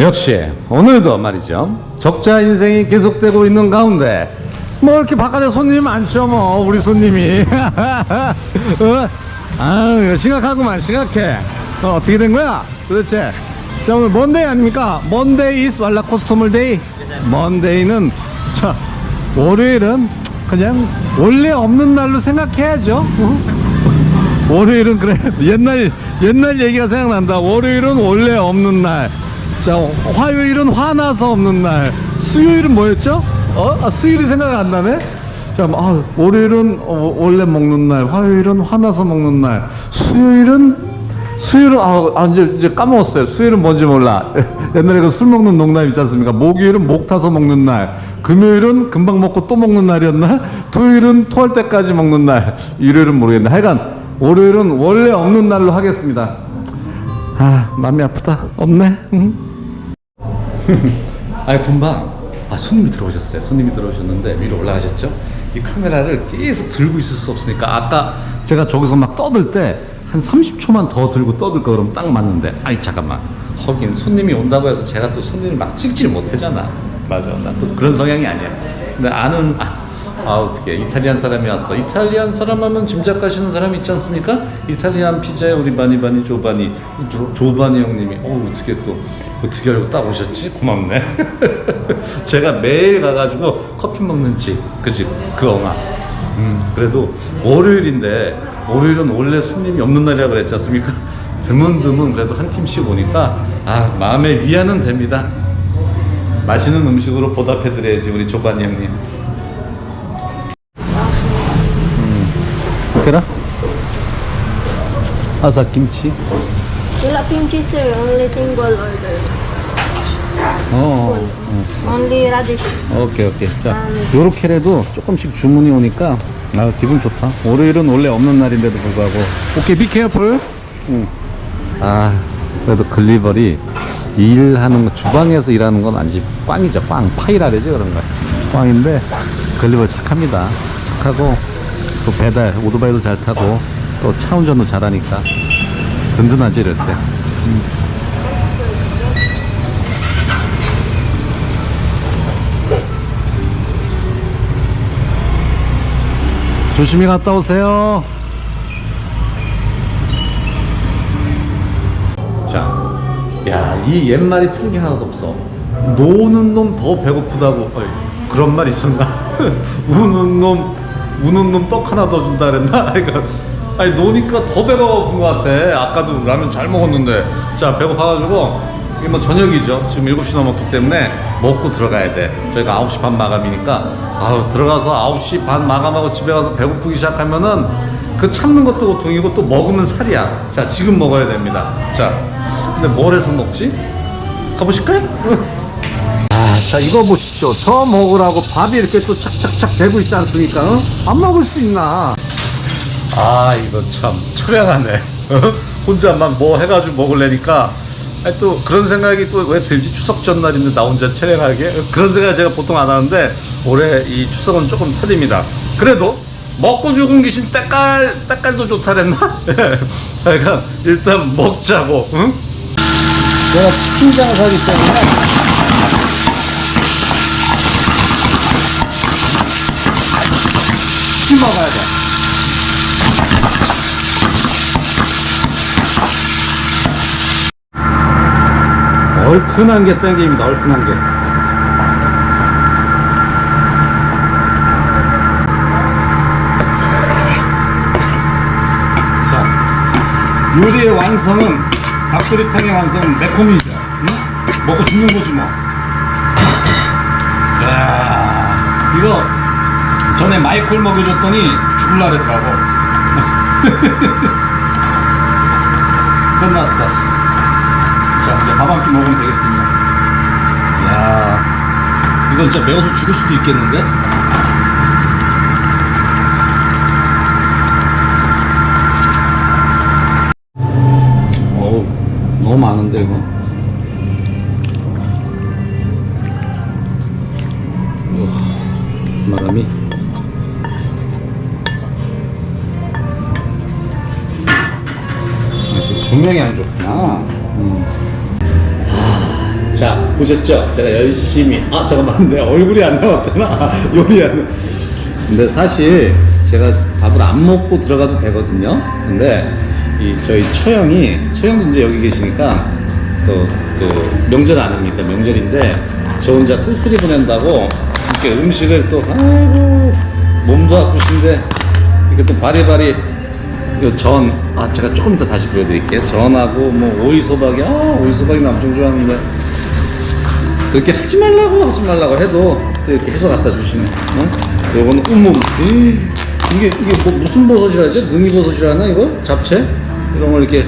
역시 오늘도 말이죠. 적자 인생이 계속되고 있는 가운데 뭐 이렇게 바깥에 손님 많죠 뭐. 우리 손님이. 어? 아유 심각하구만 심각해. 어, 어떻게 된 거야? 도대체. 자 오늘 먼데이 아닙니까? 먼데이 is 왈라 코스토멀 데이 먼데이는 자 월요일은 그냥 원래 없는 날로 생각해야죠. 어? 월요일은 그래. 옛날 옛날 얘기가 생각난다. 월요일은 원래 없는 날 자, 화요일은 화나서 없는 날. 수요일은 뭐였죠? 어? 아, 수요일이 생각 안 나네? 자, 아, 월요일은 어, 원래 먹는 날, 화요일은 화나서 먹는 날, 수요일은 수요일은 아, 아 이제 이제 까먹었어요. 수요일은 뭔지 몰라. 옛날에 그 술 먹는 농담 있지 않습니까? 목요일은 목 타서 먹는 날, 금요일은 금방 먹고 또 먹는 날이었나? 토요일은 토할 때까지 먹는 날, 일요일은 모르겠네. 하여간 월요일은 원래 없는 날로 하겠습니다. 아, 마음이 아프다. 없네. 응? 아이 금방. 아 손님이 들어오셨어요. 손님이 들어오셨는데 위로 올라가셨죠? 이 카메라를 계속 들고 있을 수 없으니까 아까 제가 저기서 막 떠들 때 한 30초만 더 들고 떠들 거 그러면 딱 맞는데 아이 잠깐만. 하긴 손님이 온다고 해서 제가 또 손님을 막 찍질 못하잖아. 맞아. 나 또 그런 성향이 아니야. 근데 아는 아, 아 어떻게 이탈리안 사람이 왔어. 이탈리안 사람 하면 짐작하시는 사람이 있지 않습니까? 이탈리안 피자에 우리 바니 바니 조바니 조, 조바니 형님이 어 어떻게 또. 어떻게 알고 딱 오셨지? 고맙네. 제가 매일 가가지고 커피 먹는 집그집그 엄마 음 그래도 월요일인데 월요일은 원래 손님이 없는 날이라 그랬지 않습니까? 드문드문 그래도 한 팀씩 오니까 아 마음의 위안은 됩니다. 맛있는 음식으로 보답해드려야지 우리 조바니 형님 그래? 아사 김치. Wala kimchi sir, only single order. 어, Only radish. 오케이 오케이. 자 요렇게라도 조금씩 주문이 오니까 아 기분 좋다. 월요일은 원래 없는 날인데도 불구하고. 오케이 비 케어풀 아 그래도 글리버리 일하는 거 주방에서 일하는 건 아니지. 꽝이죠 꽝 파이라래죠 그런 거. 꽝인데. 글리버 착합니다. 착하고 또 배달 오토바이도 잘 타고 또 차 운전도 잘하니까 든든하지 이럴 때 조심히 갔다 오세요. 자, 야, 이 옛말이 틀린 게 하나도 없어. 노는 놈 더 배고프다고. 어이, 그런 말 있었나? 우는 놈, 우는 놈 떡 하나 더 준다 그랬나? 그러니까, 아니, 노니까 더 배가 고픈 것 같아. 아까도 라면 잘 먹었는데. 자, 배고파가지고, 이게 뭐 저녁이죠. 지금 7시 넘었기 때문에 먹고 들어가야 돼. 저희가 9시 반 마감이니까, 아우, 들어가서 9시 반 마감하고 집에 가서 배고프기 시작하면은 그 참는 것도 고통이고 또 먹으면 살이야. 자, 지금 먹어야 됩니다. 자, 근데 뭘 해서 먹지? 가보실까요? 아, 자, 이거 보십시오. 저 먹으라고 밥이 이렇게 또 착착착 되고 있지 않습니까? 어? 안 먹을 수 있나? 아, 이거 참 처량하네. 어? 혼자 막뭐 해가지고. 아니, 또 그런 생각이 또 왜 들지? 추석 전날인데 나 혼자 처량하게? 그런 생각 제가 보통 안 하는데 올해 이 추석은 조금 틀립니다. 그래도 먹고 죽은 귀신 때깔, 때깔도 좋다 그랬나? 그러니까 일단 먹자고, 응? 내가 치킨 장사기 때문에 치킨 먹어야 돼. 얼큰한 게 땡깁니다. 얼큰한 게. 자, 요리의 완성은 닭도리탕의 완성은 매콤이죠. 응? 먹고 죽는 거지 뭐. 야, 이거 전에 마이콜 먹여줬더니 죽을라 그랬더라고. 끝났어. 자, 이제 밥 한 끼 먹으면 되겠습니다. 이야, 이건 진짜 매워서 죽을 수도 있겠는데? 어우, 너무 많은데, 이거. 조명이 안 좋구나. 음. 자, 보셨죠? 제가 열심히 아 잠깐만 내 얼굴이 안 나왔잖아 요리하는 근데 사실 제가 밥을 안 먹고 들어가도 되거든요 근데 이 저희 처형이 처형도 이제 여기 계시니까 그, 그 명절 아닙니까 명절인데 저 혼자 쓸쓸히 보낸다고 이렇게 음식을 또 아이고 몸도 아프신데 이렇게 또 바리바리 전, 아, 제가 조금 이따 다시 보여드릴게요. 전하고, 뭐, 오이소박이, 아, 오이소박이 나 엄청 좋아하는데. 그렇게 하지 말라고, 하지 말라고 해도, 또 이렇게 해서 갖다 주시네. 어? 요거는, 어머, 이게, 이게 뭐, 무슨 버섯이라지? 능이 버섯이라나, 이거? 잡채? 이런 걸 이렇게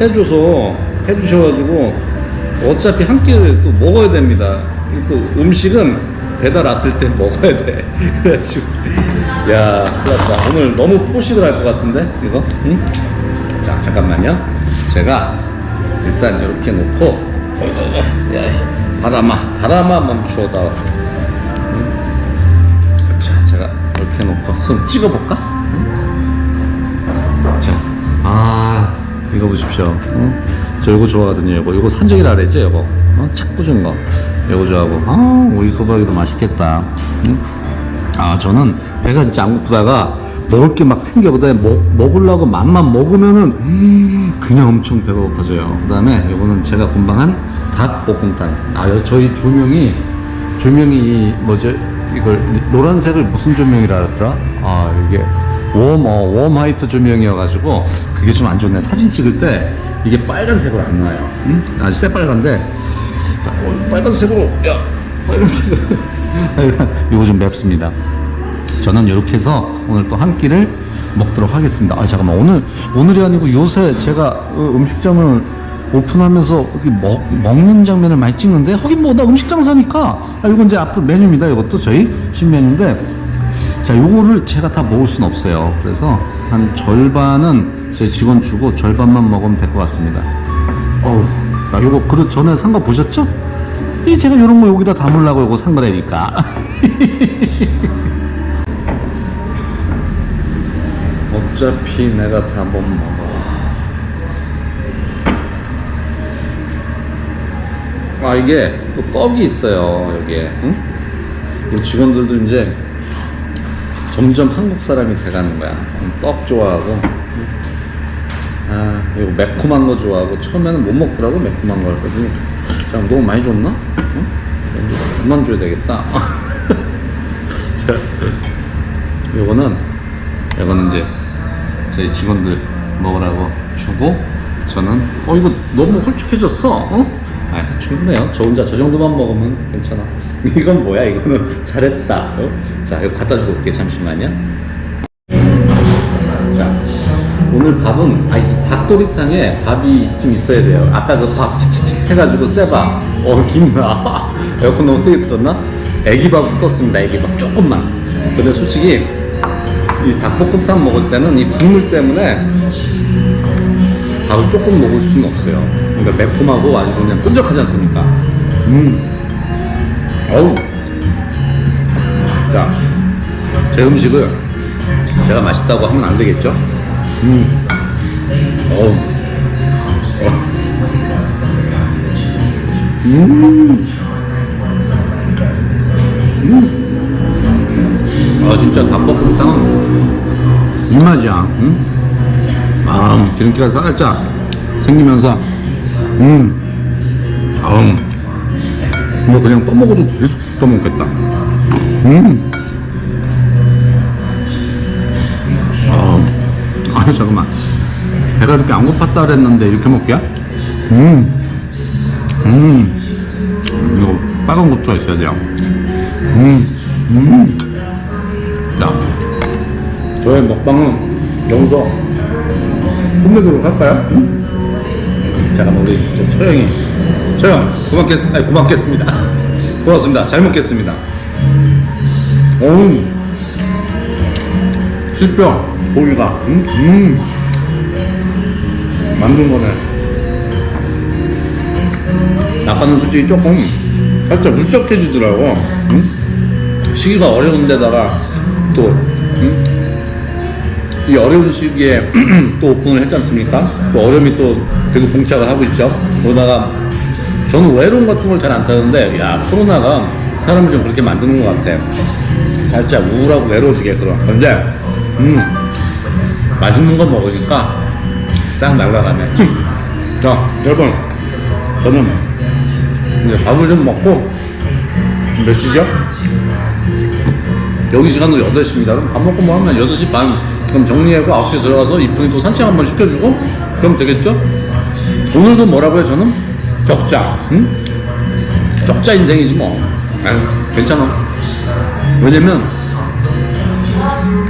해줘서, 해주셔가지고, 어차피 한 끼를 또 먹어야 됩니다. 이또 음식은 배달 왔을 때 먹어야 돼. 그래가지고, 야, 큰일 났다. 오늘 너무 포식을 할 것 같은데, 이거? 응? 자, 잠깐만요. 제가 일단 이렇게 놓고, 야, 바람아, 바람아 멈추어다. 응? 자, 제가 이렇게 놓고 손 찍어볼까? 응? 자, 아, 이거 보십시오. 응? 저 이거 좋아하거든요. 이거, 이거 산적이라 그랬죠, 이거. 어? 착 부준 거. 좋아하고. 아, 오이 소박이도 맛있겠다. 응? 아 저는 배가 진짜 안 고프다가 먹을 게 막 생겨보다 먹, 먹으려고 맘만 먹으면은 음, 그냥 엄청 배가 고파져요 그 다음에 이거는 제가 본방한 닭볶음탕 아 여- 저희 조명이 조명이 이 뭐죠 이걸 노란색을 무슨 조명이라 하더라 아 이게 웜, 어, 웜 화이트 조명이어가지고 그게 좀 안 좋네 사진 찍을 때 이게 빨간색으로 안 나와요 음? 아주 새빨간데 자, 어, 빨간색으로 야 빨간색으로 이거 좀 맵습니다. 저는 이렇게 해서 오늘 또 한 끼를 먹도록 하겠습니다. 아 잠깐만. 오늘 오늘이 아니고 요새 제가 어, 음식점을 오픈하면서 이렇게 먹, 먹는 장면을 많이 찍는데 하긴 뭐나 음식 장 사니까. 아, 이건 이제 앞으로 메뉴입니다. 이것도 저희 신메뉴인데. 자 요거를 제가 다 먹을 수는 없어요. 그래서 한 절반은 제 직원 주고 절반만 먹으면 될 것 같습니다. 어우 나 요거 그릇 전에 산 거 보셨죠? 이 제가 요런 거 여기다 담으려고 요거 산 거라니까. 어차피 내가 다 못 먹어. 아 이게 또 떡이 있어요 여기에. 응? 우리 직원들도 이제 점점 한국 사람이 돼가는 거야. 떡 좋아하고 아 이거 매콤한 거 좋아하고 처음에는 못 먹더라고 매콤한 걸 그랬더니 자 너무 많이 줬나? 응? 그만 줘야 되겠다 자 요거는 요거는 이제 저희 직원들 먹으라고 주고 저는 어 이거 너무 홀쭉해졌어 어? 아 충분해요 저 혼자 저 정도만 먹으면 괜찮아 이건 뭐야 이거는 잘했다 어? 자 이거 갖다 주고 올게 잠시만요 자 오늘 밥은 아, 이 닭도리탕에 밥이 좀 있어야 돼요 아까 그 밥 칙칙칙 해가지고 쎄밥 어 김나 에어컨 너무 세게 틀었나? 애기밥 떴습니다 애기밥 조금만 근데 솔직히 이 닭볶음탕 먹을 때는 이 국물 때문에 밥을 조금 먹을 수는 없어요. 그러니까 매콤하고 아주 그냥 끈적하지 않습니까? 음. 어우. 자, 제 음식을 제가 맛있다고 하면 안 되겠죠? 음. 어우. 어. 음. 음. 아, 진짜 닭볶음탕은 이 맛이야. 응? 아, 기름기가 살짝 생기면서, 음, 아음, 뭐 그냥 떠먹어도 계속 떠먹겠다. 음, 아 잠깐만. 배가 이렇게 안 고팠다 그랬는데 이렇게 먹게? 음, 음, 이거 빨간 것도 있어야 돼요. 음, 음. 자, 저의 먹방은 여기서 끝내도록 할까요? 응? 잠깐만 우리 저 처형이 처형 고맙겠 아니 고맙겠습니다 고맙습니다 잘 먹겠습니다 어우 실뼈 고기가 음, 음. 만든 거네 아까는 솔직히 조금 살짝 울적해지더라고 응? 시기가 어려운데다가 또 응? 이 어려운 시기에 또 오픈을 했지 않습니까? 또 어려움이 또 계속 봉착을 하고 있죠. 그러다가 저는 외로움 같은 걸 잘 안 타는데 야 코로나가 사람을 좀 그렇게 만드는 것 같아 살짝 우울하고 외로워지게 그런 근데 음 맛있는 거 먹으니까 싹 날라가네 자 여러분 저는 이제 밥을 좀 먹고 몇 시죠? 여기 시간도 8시입니다. 그럼 밥 먹고 뭐 하면 8시 반. 그럼 정리하고 9시에 들어가서 이쁜이 또 산책 한번 시켜주고 그럼 되겠죠? 오늘도 뭐라고 해 저는? 적자. 응? 적자 인생이지 뭐. 아유, 괜찮아. 왜냐면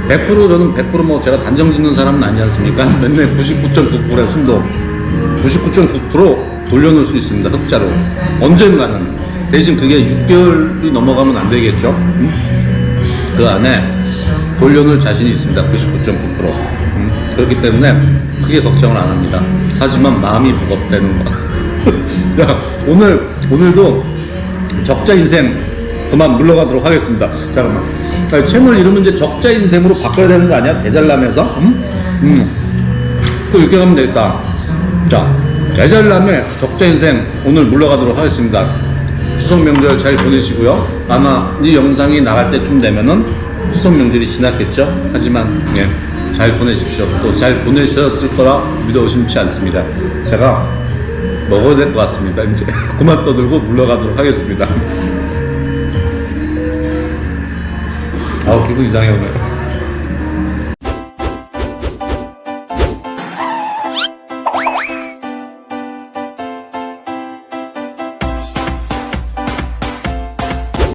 100% 저는 100%뭐 제가 단정 짓는 사람은 아니지 않습니까? 맨날 99.9%의 순도 99.9% 돌려놓을 수 있습니다. 흑자로. 언젠가는. 대신 그게 6개월이 넘어가면 안 되겠죠? 응? 그 안에 돌려놓을 자신이 있습니다. 99.9%. 음, 그렇기 때문에 크게 걱정을 안 합니다. 하지만 마음이 무겁다는 거. 자, 오늘, 오늘도 적자 인생 그만 물러가도록 하겠습니다. 잠깐만. 자, 채널 이름은 이제 적자 인생으로 바꿔야 되는 거 아니야? 대잘남에서? 음? 음. 또 이렇게 가면 되겠다. 자, 대잘남의 적자 인생 오늘 물러가도록 하겠습니다. 추석 명절 잘 보내시고요. 아마 이 영상이 나갈 때쯤 되면은 추석 명절이 지났겠죠. 하지만 예, 잘 보내십시오. 또 잘 보내셨을 거라 믿어 의심치 않습니다. 제가 먹어야 될 것 같습니다. 이제 그만 떠들고 물러가도록 하겠습니다. 아우 기분 이상해 오늘.